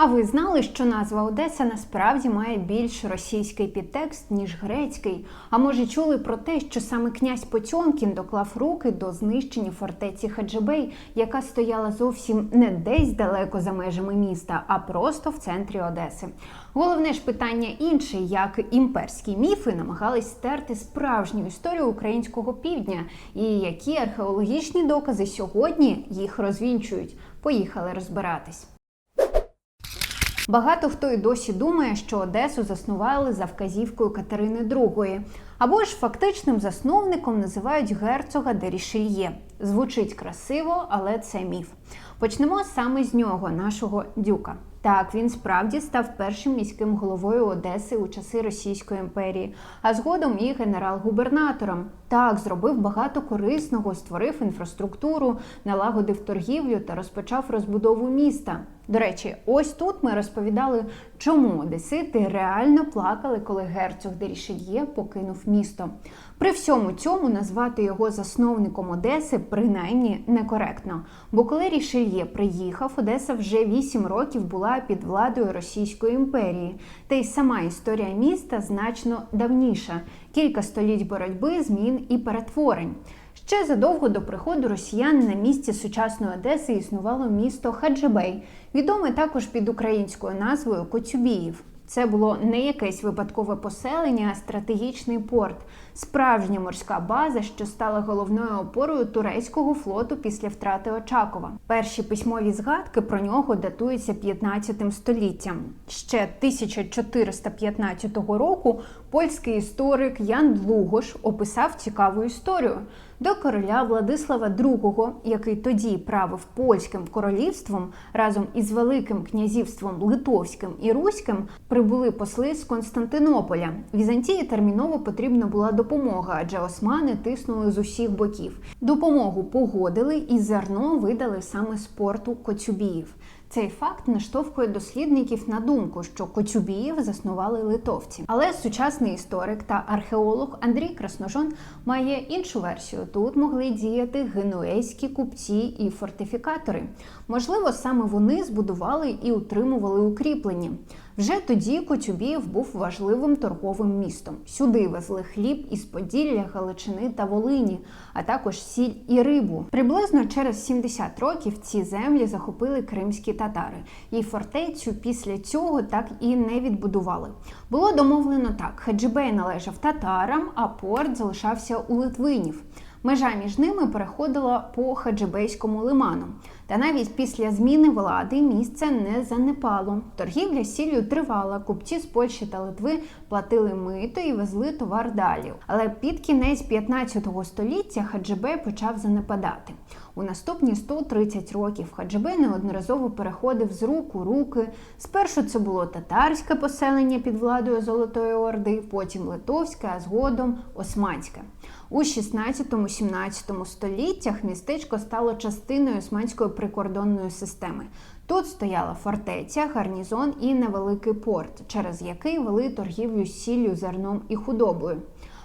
А ви знали, що назва Одеса насправді має більш російський підтекст, ніж грецький? А може чули про те, що саме князь Потьомкін доклав руки до знищення фортеці Хаджибей, яка стояла зовсім не десь далеко за межами міста, а просто в центрі Одеси? Головне ж питання інше, як імперські міфи намагались стерти справжню історію українського півдня, і які археологічні докази сьогодні їх розвінчують. Поїхали розбиратись. Багато хто й досі думає, що Одесу заснували за вказівкою Катерини II, або ж фактичним засновником називають герцога де Рішельє. Звучить красиво, але це міф. Почнемо саме з нього, нашого дюка. Так, він справді став першим міським головою Одеси у часи Російської імперії, а згодом і генерал-губернатором. Так, зробив багато корисного, створив інфраструктуру, налагодив торгівлю та розпочав розбудову міста. До речі, ось тут ми розповідали, чому одесити реально плакали, коли герцог де Рішельє покинув місто. При всьому цьому назвати його засновником Одеси принаймні некоректно. Бо коли Рішельє приїхав, Одеса вже 8 років була під владою Російської імперії. Та й сама історія міста значно давніша кілька століть боротьби, змін і перетворень. Ще задовго до приходу росіян на місці сучасної Одеси існувало місто Хаджибей, відоме також під українською назвою Коцюбіїв. Це було не якесь випадкове поселення, а стратегічний порт, справжня морська база, що стала головною опорою турецького флоту після втрати Очакова. Перші письмові згадки про нього датуються 15 століттям. Ще 1415 року польський історик Ян Длугош описав цікаву історію. До короля Владислава II, який тоді правив польським королівством разом із Великим князівством Литовським і Руським, прибули посли з Константинополя. Візантії терміново потрібна була допомога, адже османи тиснули з усіх боків. Допомогу погодили і зерно видали саме з порту Коцюбіїв. Цей факт наштовхує дослідників на думку, що Коцюбіїв заснували литовці. Але сучасний історик та археолог Андрій Красножон має іншу версію. Тут могли діяти генуейські купці і фортифікатори. Можливо, саме вони збудували і утримували укріплення. Вже тоді Коцюбіїв був важливим торговим містом. Сюди везли хліб із Поділля, Галичини та Волині, а також сіль і рибу. Приблизно через 70 років ці землі захопили кримські татари, і фортецю після цього так і не відбудували. Було домовлено так: Хаджибей належав татарам, а порт залишався у Литвинів. Межа між ними переходила по Хаджибейському лиману. Та навіть після зміни влади місце не занепало. Торгівля сіллю тривала. Купці з Польщі та Литви платили мито і везли товар далі. Але під кінець 15 століття Хаджибей почав занепадати. У наступні 130 років Хаджибей неодноразово переходив з рук у руки. Спершу це було татарське поселення під владою Золотої Орди, потім литовське, а згодом османське. У 16-17 століттях містечко стало частиною османської прикордонної системи. Тут стояла фортеця, гарнізон і невеликий порт, через який вели торгівлю сіллю, зерном і худобою.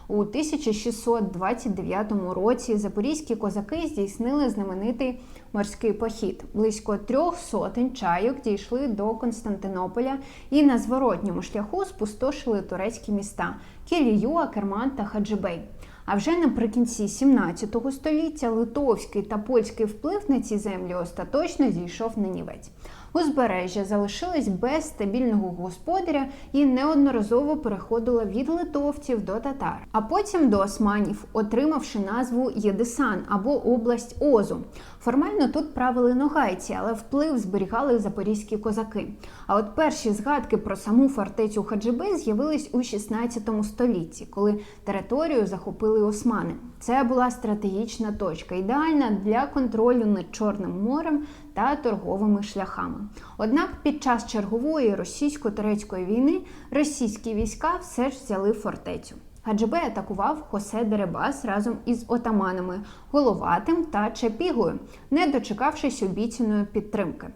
У 1629 році запорізькі козаки здійснили знаменитий морський похід. Близько трьох сотень чайок дійшли до Константинополя і на зворотньому шляху спустошили турецькі міста Кілію, Акерман та Хаджибей. А вже наприкінці 17 століття литовський та польський вплив на ці землі остаточно зійшов на нівець. Узбережжя залишилось без стабільного господаря і неодноразово переходило від литовців до татар, а потім до османів, отримавши назву Єдисан або область Озу. Формально тут правили ногайці, але вплив зберігали запорізькі козаки. А от перші згадки про саму фортецю Хаджиби з'явились у 16 столітті, коли територію захопили османи. Це була стратегічна точка, ідеальна для контролю над Чорним морем та торговими шляхами. Однак під час чергової російсько-турецької війни російські війська все ж взяли фортецю. Гаджибе атакував Хосе Деребас разом із отаманами Головатим та Чепігою, не дочекавшись обіцяної підтримки.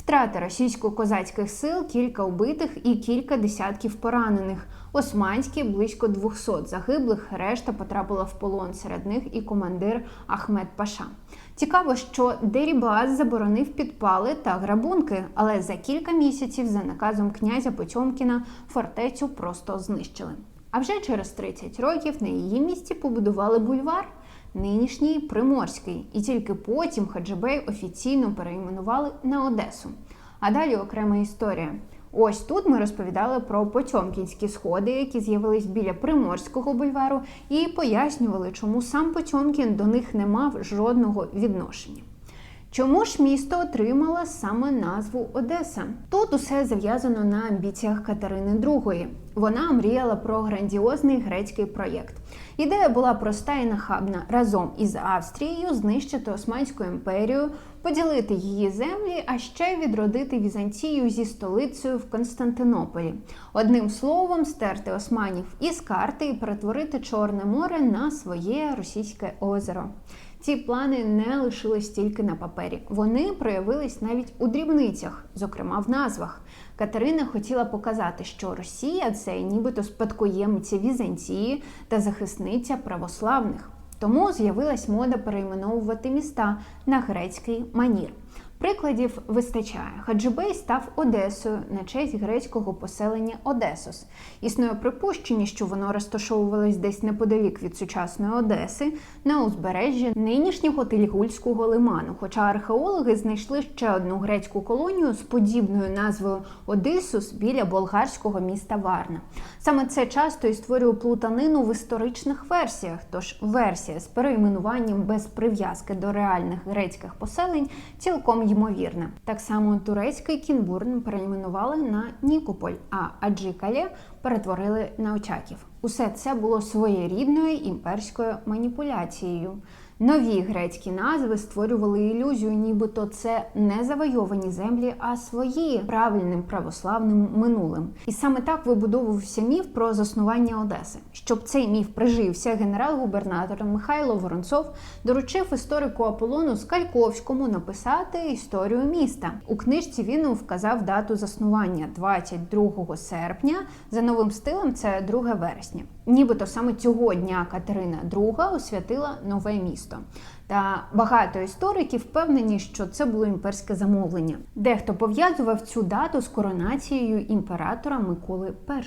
Втрати російсько-козацьких сил, кілька убитих і кілька десятків поранених. Османські близько 200 загиблих. Решта потрапила в полон. Серед них і командир Ахмед Паша. Цікаво, що Дерібас заборонив підпали та грабунки, але за кілька місяців за наказом князя Потьомкіна фортецю просто знищили. А вже через 30 років на її місці побудували бульвар, нинішній Приморський, і тільки потім Хаджибей офіційно перейменували на Одесу. А далі окрема історія. Ось тут ми розповідали про Потьомкінські сходи, які з'явились біля Приморського бульвару, і пояснювали, чому сам Потьомкін до них не мав жодного відношення. Чому ж місто отримало саме назву Одеса? Тут усе зав'язано на амбіціях Катерини II. Вона мріяла про грандіозний грецький проєкт. Ідея була проста і нахабна разом із Австрією знищити Османську імперію, поділити її землі, а ще відродити Візантію зі столицею в Константинополі. Одним словом, стерти османів із карти і перетворити Чорне море на своє російське озеро. Ці плани не лишились тільки на папері. Вони проявились навіть у дрібницях, зокрема в назвах. Катерина хотіла показати, що Росія це нібито спадкоємиця Візантії та захисниця православних. Тому з'явилась мода перейменовувати міста на грецький манір. Прикладів вистачає. Хаджибей став Одесою на честь грецького поселення Одесос. Існує припущення, що воно розташовувалось десь неподалік від сучасної Одеси на узбережжі нинішнього Тильгульського лиману. Хоча археологи знайшли ще одну грецьку колонію з подібною назвою Одисус біля болгарського міста Варна. Саме це часто і створює плутанину в історичних версіях. Тож версія з перейменуванням без прив'язки до реальних грецьких поселень цілком ймовірна. Так само турецький Кінбурн перейменували на Нікополь, а Аджикале перетворили на Очаків. Усе це було своєрідною імперською маніпуляцією. Нові грецькі назви створювали ілюзію, нібито це не завойовані землі, а свої правильним православним минулим. І саме так вибудовувався міф про заснування Одеси. Щоб цей міф прижився, генерал-губернатор Михайло Воронцов доручив історику Аполлону Скальковському написати історію міста. У книжці він вказав дату заснування 22 серпня. За новим стилем це 2 вересня. Нібито саме цього дня Катерина II освятила нове місто. Та багато істориків впевнені, що це було імперське замовлення. Дехто пов'язував цю дату з коронацією імператора Миколи І.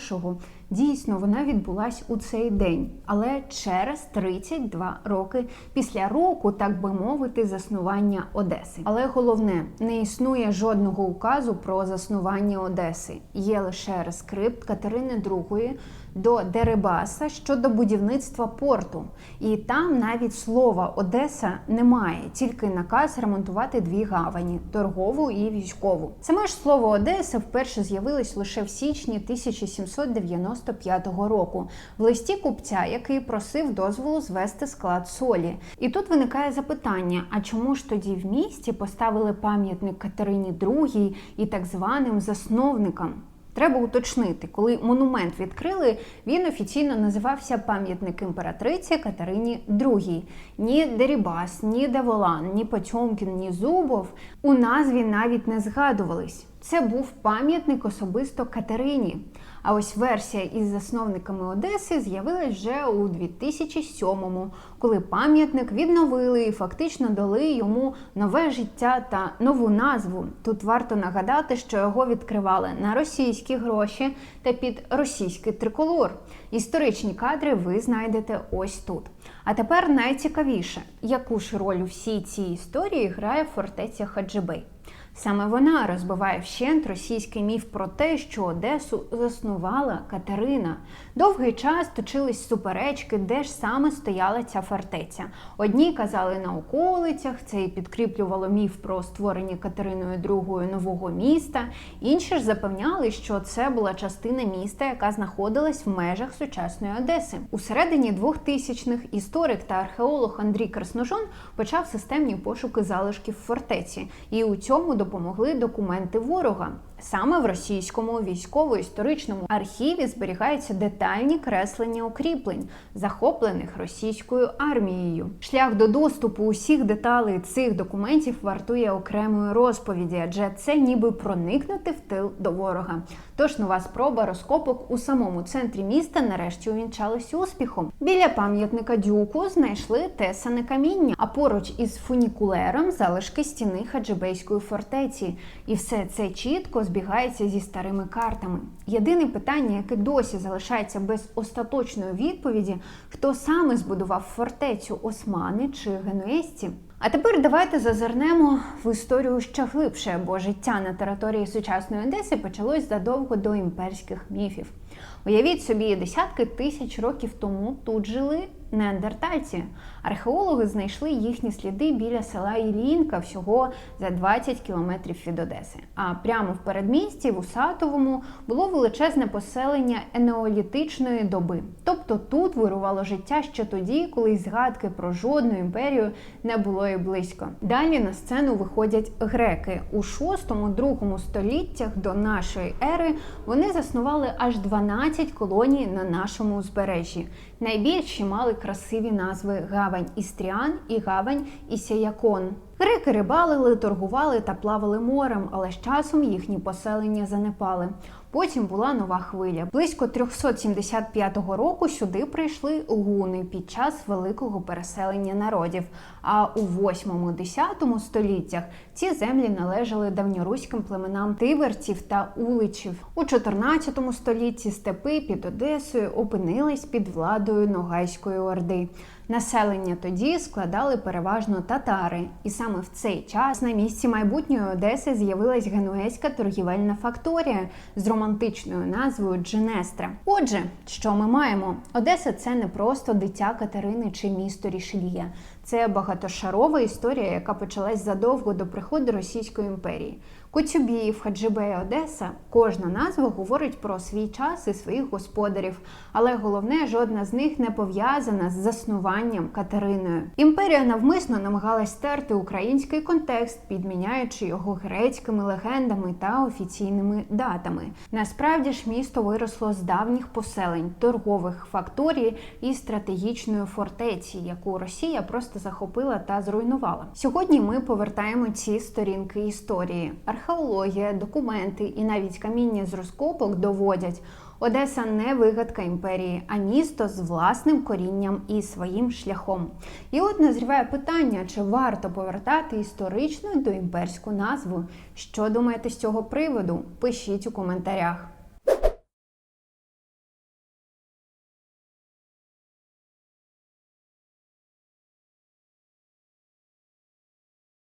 Дійсно, вона відбулась у цей день, але через 32 роки після року, так би мовити, заснування Одеси. Але головне, не існує жодного указу про заснування Одеси. Є лише рескрипт Катерини II до Дерибаса щодо будівництва порту. І там навіть слова Одеса немає, тільки наказ ремонтувати дві гавані торгову і військову. Саме ж слово Одеса вперше з'явилось лише в січні 1795 року в листі купця, який просив дозволу звести склад солі. І тут виникає запитання: а чому ж тоді в місті поставили пам'ятник Катерині II і так званим засновникам? Треба уточнити, коли монумент відкрили, він офіційно називався пам'ятник імператриці Катерині II. Ні Дерібас, ні Деволан, ні Потьомкін, ні Зубов у назві навіть не згадувались. Це був пам'ятник особисто Катерині. А ось версія із засновниками Одеси з'явилась вже у 2007-му, коли пам'ятник відновили і фактично дали йому нове життя та нову назву. Тут варто нагадати, що його відкривали на російські гроші та під російський триколор. Історичні кадри ви знайдете ось тут. А тепер найцікавіше, яку ж роль у всій цій історії грає фортеця Хаджибей. Саме вона розбиває вщент російський міф про те, що Одесу заснувала Катерина. Довгий час точились суперечки, де ж саме стояла ця фортеця. Одні казали на околицях, це і підкріплювало міф про створення Катериною II нового міста. Інші ж запевняли, що це була частина міста, яка знаходилась в межах сучасної Одеси. У середині 2000-х історик та археолог Андрій Красножон почав системні пошуки залишків фортеці, і у цьому допомогли документи ворога. Саме в російському військово-історичному архіві зберігаються детальні креслення укріплень, захоплених російською армією. Шлях до доступу усіх деталей цих документів вартує окремої розповіді, адже це ніби проникнути в тил до ворога. Тож нова спроба розкопок у самому центрі міста нарешті увінчалась успіхом. Біля пам'ятника дюку знайшли тесане каміння, а поруч із фунікулером залишки стіни хаджибейської фортеці. І все це чітко збігається зі старими картами. Єдине питання, яке досі залишається без остаточної відповіді, хто саме збудував фортецю османи чи генуезці? А тепер давайте зазирнемо в історію ще глибше, бо життя на території сучасної Одеси почалось задовго до імперських міфів. Уявіть собі, десятки тисяч років тому тут жили неандертальці. Археологи знайшли їхні сліди біля села Ілінка всього за 20 кілометрів від Одеси. А прямо в передмісті, в Усатовому, було величезне поселення енеолітичної доби. Тобто тут вирувало життя ще тоді, коли згадки про жодну імперію не було і близько. Далі на сцену виходять греки у 6-2 століттях до нашої ери. Вони заснували аж 12 колоній на нашому узбережжі. Найбільші мали красиві назви Гавань Істріан і Гавань Ісіякон. Греки рибалили, торгували та плавали морем, але з часом їхні поселення занепали. Потім була нова хвиля. Близько 375 року сюди прийшли гуни під час великого переселення народів. А у 8-10 століттях ці землі належали давньоруським племенам тиверців та уличів. У 14 столітті степи під Одесою опинились під владою Ногайської орди. Населення тоді складали переважно татари, і саме в цей час на місці майбутньої Одеси з'явилась генуезька торгівельна факторія з романтичною назвою Дженестра. Отже, що ми маємо? Одеса це не просто дитя Катерини чи місто Рішельє. Це багатошарова історія, яка почалась задовго до приходу Російської імперії. Коцюбіїв, Хаджибея, Одеса. Кожна назва говорить про свій час і своїх господарів, але головне, жодна з них не пов'язана з заснуванням Катериною. Імперія навмисно намагалась стерти український контекст, підміняючи його грецькими легендами та офіційними датами. Насправді ж місто виросло з давніх поселень, торгових факторій і стратегічної фортеці, яку Росія просто захопила та зруйнувала. Сьогодні ми повертаємо ці сторінки історії. Археологія, документи і навіть каміння з розкопок доводять. Одеса не вигадка імперії, а місто з власним корінням і своїм шляхом. І от назріває питання, чи варто повертати історичну до імперську назву. Що думаєте з цього приводу? Пишіть у коментарях.